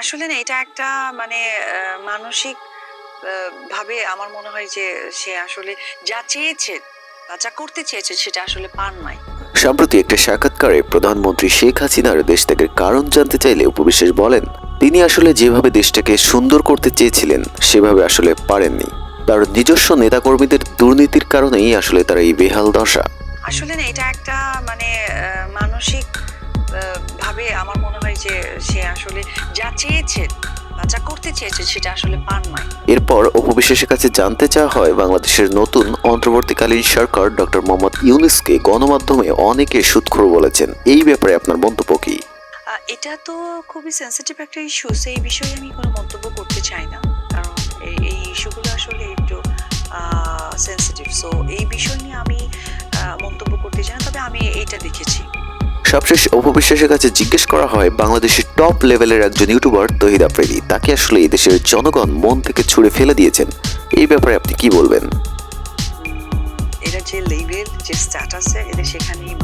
আসলে না এটা একটা মানে মানসিক ভাবে আমার মনে হয় যে সে আসলে যা চেয়েছে বা যা করতে চেয়েছে সেটা আসলে পান নাই। সম্প্রতি একটা সাক্ষাৎকারে প্রধানমন্ত্রী শেখ হাসিনার দেশ ত্যাগের কারণ জানতে চাইলে উপবিশেষ বলেন তিনি আসলে যেভাবে দেশটাকে সুন্দর করতে চেয়েছিলেন সেভাবে আসলে পারেননি। তার নিজস্ব নেতাকর্মীদের দুর্নীতির কারণেই আসলে তার এই বেহাল দশা। আসলে না এটা একটা মানে মানসিক যে সে আসলে যা চেয়েছে বা যা করতে চেয়েছে সেটা আসলে পান নাই। এরপর উপবিশেষের কাছে জানতে চাওয়া হয় বাংলাদেশের নতুন অন্তর্বর্তীকালীন সরকার ডক্টর মোহাম্মদ ইউনুসকে গণমাধ্যমে অনেকে সুৎখর বলেছেন। এই ব্যাপারে আপনার মন্তব্য কি? এটা তো খুবই সেন্সিটিভ একটা ইস্যু সেই বিষয়ে আমি কোনো মন্তব্য করতে চাই না। কারণ এই- এই ইস্যুগুলো আসলে একটু সেন্সিটিভ সো এই বিষয় নিয়ে আমি মন্তব্য করতে চাই না তবে আমি এইটা দেখেছি। সবশেষ অপবিশ্বাসের কাছে জিজ্ঞেস করা হয়, বাংলাদেশের টপ লেভেলের একজন ইউটিউবার তহিদ আফ্রিদি। তাকে আসলে এই দেশের জনগণ মন থেকে ছুড়ে ফেলে দিয়েছেন। এই ব্যাপারে আপনি কি বলবেন? এরা যে লেভেল যে স্ট্যাটাসে এদের সেখানেই